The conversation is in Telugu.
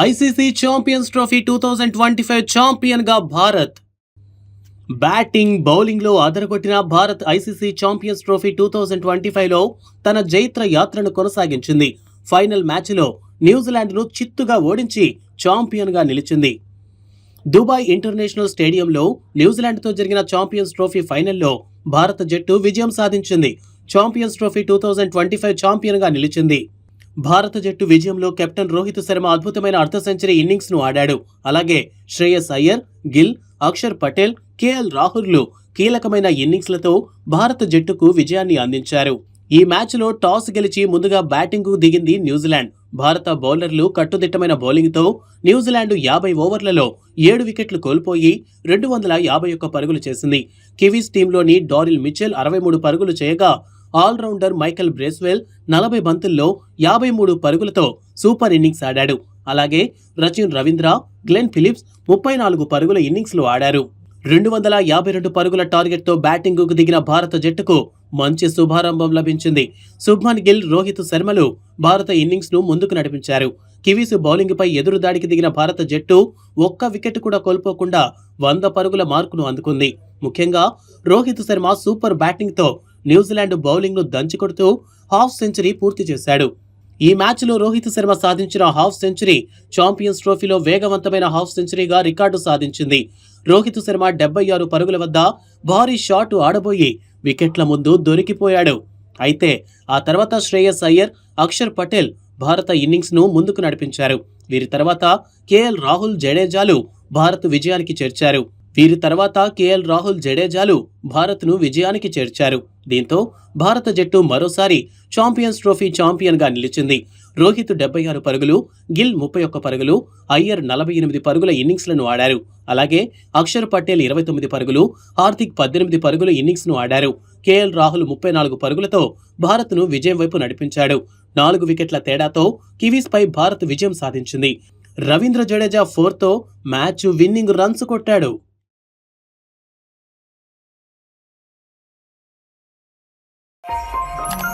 ICC champions trophy two thousand twenty five ఛాంపియన్గా Bharat. Batting బౌలింగ్లో అదరగొట్టిన Bharat ICC champions trophy two thousand twenty ఫైవ్లో తన జైత్ర యాత్రను కొనసాగించింది. ఫైనల్ మ్యాచ్లో న్యూజిలాండ్ను చిత్తుగా ఓడించి ఛాంపియన్గా నిలిచింది. దుబాయ్ ఇంటర్నేషనల్ స్టేడియంలో న్యూజిలాండ్తో జరిగిన ఛాంపియన్స్ ట్రోఫీ ఫైనల్లో భారత జట్టు విజయం సాధించింది. Champions trophy two thousand twenty five ఛాంపియన్గా నిలిచింది. భారత జట్టు విజయంలో కెప్టెన్ రోహిత్ శర్మ అద్భుతమైన అర్ధ సెంచరీ ఇన్నింగ్స్ను ఆడాడు. అలాగే శ్రేయస్ అయ్యర్ గిల్ అక్షర్ పటేల్ కేఎల్ రాహుల్లు కీలకమైన ఇన్నింగ్స్లతో భారత జట్టుకు విజయాన్ని అందించారు. ఈ మ్యాచ్లో టాస్ గెలిచి ముందుగా బ్యాటింగ్కు దిగింది న్యూజిలాండ్. భారత బౌలర్లు కట్టుదిట్టమైన బౌలింగ్తో న్యూజిలాండ్ యాభై ఓవర్లలో ఏడు వికెట్లు కోల్పోయి రెండు వందల యాభై ఒక్క పరుగులు చేసింది. కివీస్ టీంలోని డారిల్ మిచెల్ అరవై మూడు పరుగులు చేయగా ఆల్రౌండర్ మైకెల్ బ్రేస్వెల్ నలభై బంతుల్లో యాభై మూడు పరుగులతో సూపర్ ఇన్నింగ్స్ ఆడాడు. అలాగే రచిన్ రవీంద్ర గ్లెన్ ఫిలిప్స్ ముప్పై నాలుగు పరుగుల ఇన్నింగ్స్లు ఆడారు. రెండు వందల యాభై రెండు పరుగుల టార్గెట్తో బ్యాటింగ్కు దిగిన భారత జట్టుకు మంచి శుభారంభం లభించింది. శుభ్మన్ గిల్ రోహిత్ శర్మలు భారత ఇన్నింగ్స్ను ముందుకు నడిపించారు. కివీస్ బౌలింగ్పై ఎదురుదాడికి ఎదురు దాడికి దిగిన భారత జట్టు ఒక్క వికెట్ కూడా కోల్పోకుండా వంద పరుగుల మార్కును అందుకుంది. ముఖ్యంగా రోహిత్ శర్మ సూపర్ బ్యాటింగ్తో న్యూజిలాండ్ బౌలింగ్ను దంచికొడుతూ హాఫ్ సెంచరీ పూర్తి చేశాడు. ఈ మ్యాచ్లో రోహిత్ శర్మ సాధించిన హాఫ్ సెంచరీ ఛాంపియన్స్ ట్రోఫీలో వేగవంతమైన హాఫ్ సెంచరీగా రికార్డు సాధించింది. రోహిత్ శర్మ డెబ్బై ఆరు పరుగుల వద్ద భారీ షాట్ ఆడబోయి వికెట్ల ముందు దొరికిపోయాడు. అయితే ఆ తర్వాత శ్రేయస్ అయ్యర్ అక్షర్ పటేల్ భారత ఇన్నింగ్స్ను ముందుకు నడిపించారు. వీరి తర్వాత కేఎల్ రాహుల్ జడేజాలు భారత్ విజయానికి చేర్చారు. వీరి తర్వాత కేఎల్ రాహుల్ జడేజాలు భారత్ను విజయానికి చేర్చారు. దీంతో భారత జట్టు మరోసారి ఛాంపియన్స్ ట్రోఫీ ఛాంపియన్గా నిలిచింది. రోహిత్ డెబ్బై ఆరు పరుగులు గిల్ ముప్పై ఒక్క పరుగులు అయ్యర్ నలభై ఎనిమిది పరుగుల ఇన్నింగ్స్లను ఆడారు. అలాగే అక్షర్ పటేల్ ఇరవై తొమ్మిది పరుగులు హార్దిక్ పద్దెనిమిది పరుగుల ఇన్నింగ్స్ను ఆడారు. కేఎల్ రాహుల్ ముప్పై నాలుగు పరుగులతో భారత్ను విజయం వైపు నడిపించాడు. నాలుగు వికెట్ల తేడాతో కివీస్పై భారత్ విజయం సాధించింది. రవీంద్ర జడేజా ఫోర్తో మ్యాచ్ విన్నింగ్ రన్స్ కొట్టాడు. Música